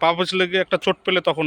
পা পিছ গিয়ে একটা চোট পেলে তখন